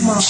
Мама.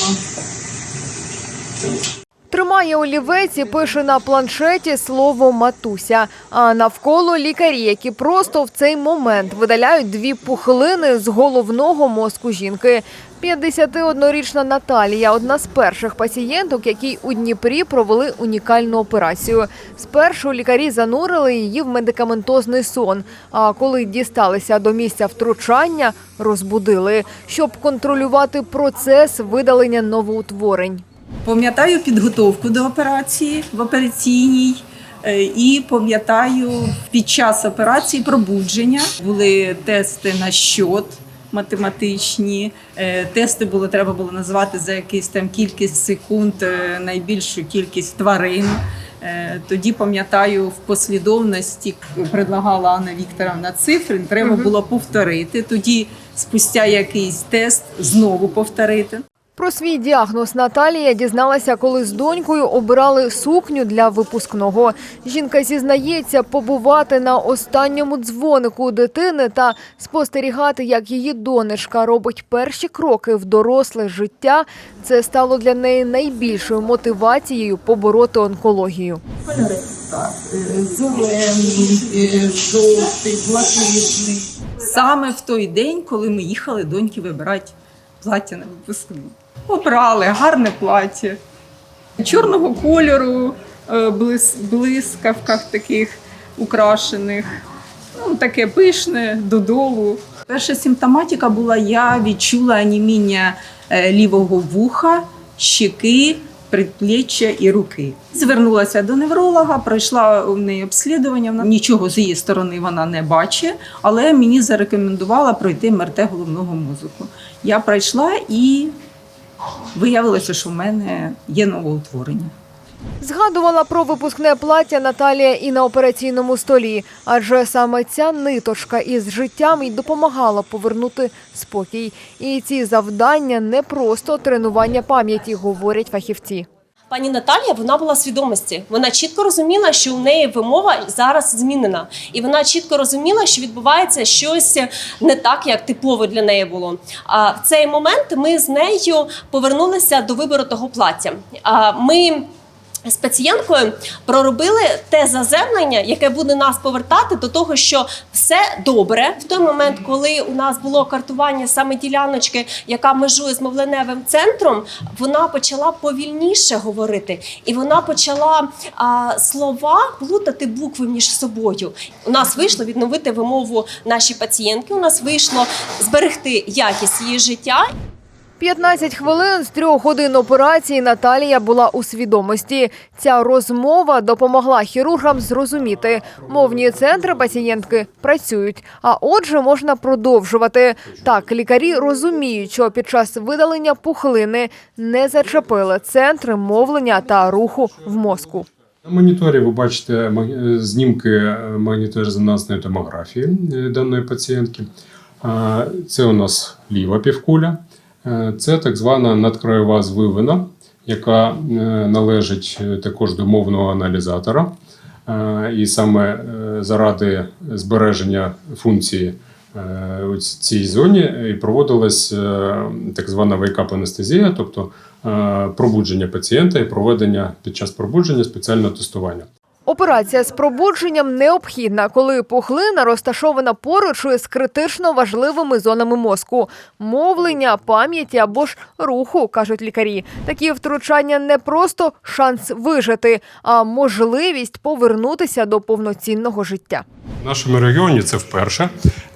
Тримає олівець і пише на планшеті слово матуся. А навколо лікарі, які просто в цей момент видаляють дві пухлини з головного мозку жінки. 51-річна Наталія одна з перших пацієнток, які у Дніпрі провели унікальну операцію. Спершу лікарі занурили її в медикаментозний сон. А коли дісталися до місця втручання, розбудили, щоб контролювати процес видалення новоутворень. Пам'ятаю підготовку до операції в операційній. е, І пам'ятаю під час операції пробудження були тести на щот математичні. Е, Тести було треба було назвати за якийсь там кількість секунд е, найбільшу кількість тварин. Тоді пам'ятаю в послідовності предлагала Анна Вікторовна цифри. Треба було повторити. Тоді, спустя якийсь тест, знову повторити. Про свій діагноз Наталія дізналася, коли з донькою обирали сукню для випускного. Жінка зізнається, побувати на останньому дзвонику дитини та спостерігати, як її донечка робить перші кроки в доросле життя. Це стало для неї найбільшою мотивацією побороти онкологію. Саме в той день, коли ми їхали доньки вибирати плаття на випускну. Обрали гарне плаття чорного кольору, е, блис, блискавках таких украшених. Ну, таке пишне, додолу. Перша симптоматика була: я відчула аніміння е, лівого вуха, щеки, предпліччя і руки. Звернулася до невролога, пройшла у неї обслідування. Вона нічого з її сторони вона не бачить, але мені зарекомендувала пройти МРТ головного мозку. Я пройшла і виявилося, що в мене є новоутворення. Згадувала про випускне плаття Наталія і на операційному столі, адже саме ця ниточка із життям й допомагала повернути спокій. І ці завдання не просто тренування пам'яті, говорять фахівці. Пані Наталія вона була свідомості. Вона чітко розуміла, що у неї вимова зараз змінена, і вона чітко розуміла, що відбувається щось не так, як типово для неї було. А в цей момент ми з нею повернулися до вибору того плаття. А ми. З пацієнткою проробили те заземлення, яке буде нас повертати до того, що все добре в той момент, коли у нас було картування саме діляночки, яка межує з мовленевим центром, вона почала повільніше говорити, і вона почала а, слова плутати букви між собою. У нас вийшло відновити вимову нашій пацієнтки. У нас вийшло зберегти якість її життя 15 хвилин з трьох годин операції Наталія була у свідомості. Ця розмова допомогла хірургам зрозуміти. Мовні центри пацієнтки працюють, а отже, можна продовжувати. Так, лікарі розуміють, що під час видалення пухлини не зачепили центри мовлення та руху в мозку. На моніторі ви бачите знімки магнітно-резонансної томографії е, даної пацієнтки. Це у нас ліва півкуля. Е, Це так звана надкраєва звивина, яка е, належить е, також до мовного аналізатора. І саме заради збереження функції у цій зоні і проводилась так звана вейкап-анестезія, тобто пробудження пацієнта і проведення під час пробудження спеціального тестування. Операція з пробудженням необхідна, коли пухлина розташована поруч із критично важливими зонами мозку мовлення, пам'яті або ж руху, кажуть лікарі. Такі втручання не просто шанс вижити, а можливість повернутися до повноцінного життя. В нашому регіоні це вперше,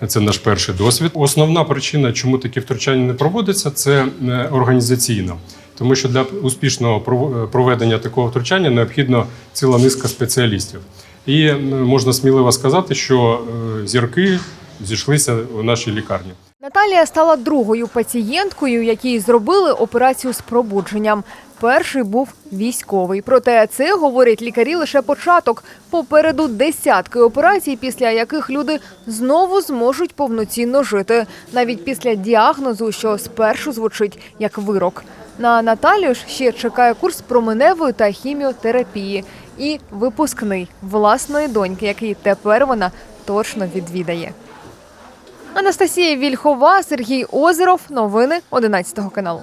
це наш перший досвід. Основна причина, чому такі втручання не проводяться, це е, організаційна. Тому що для успішного пров- проведення такого втручання необхідно ціла низка спеціалістів. І е, можна сміливо сказати, що е, зірки зійшлися у нашій лікарні. Наталія стала другою пацієнткою, якій зробили операцію з пробудженням. Перший був військовий. Проте це говорять лікарі лише початок. Попереду десятки операцій, після яких люди знову зможуть повноцінно жити, навіть після діагнозу, що спершу звучить як вирок. На Наталію ж ще чекає курс променевої та хіміотерапії і випускний власної доньки, який тепер вона точно відвідає. Анастасія Вільхова, Сергій Озеров. Новини 11 каналу.